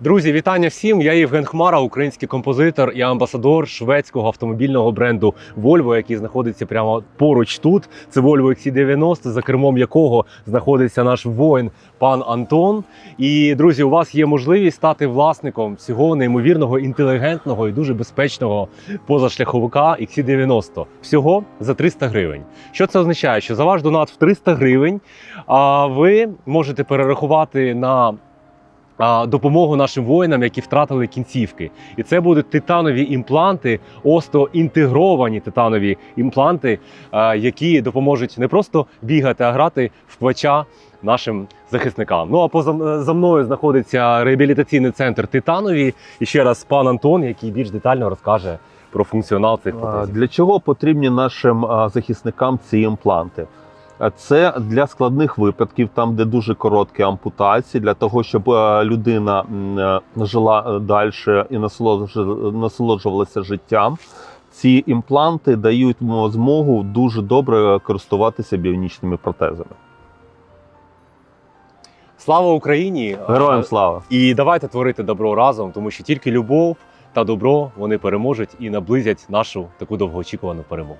Друзі, вітання всім! Я Євген Хмара, український композитор і амбасадор шведського автомобільного бренду Volvo, який знаходиться прямо поруч тут. Це Volvo XC90, за кермом якого знаходиться наш воїн пан Антон. І друзі, у вас є можливість стати власником цього неймовірного, інтелігентного і дуже безпечного позашляховика XC90 всього за 300 гривень. Що це означає? Що за ваш донат в 300 гривень а, ви можете перерахувати на допомогу нашим воїнам, які втратили кінцівки. І це будуть титанові імпланти, остеоінтегровані титанові імпланти, які допоможуть не просто бігати, а грати в плеча нашим захисникам. Ну а поза за мною знаходиться реабілітаційний центр Титанові. І ще раз пан Антон, який більш детально розкаже про функціонал цих протезів. Для чого потрібні нашим захисникам ці імпланти? Це для складних випадків, там де дуже короткі ампутації, для того, щоб е, людина е, жила далі і насолоджувалася життям. Ці імпланти дають змогу дуже добре користуватися біонічними протезами. Слава Україні! Героям слава! І давайте творити добро разом, тому що тільки любов та добро вони переможуть і наблизять нашу таку довгоочікувану перемогу.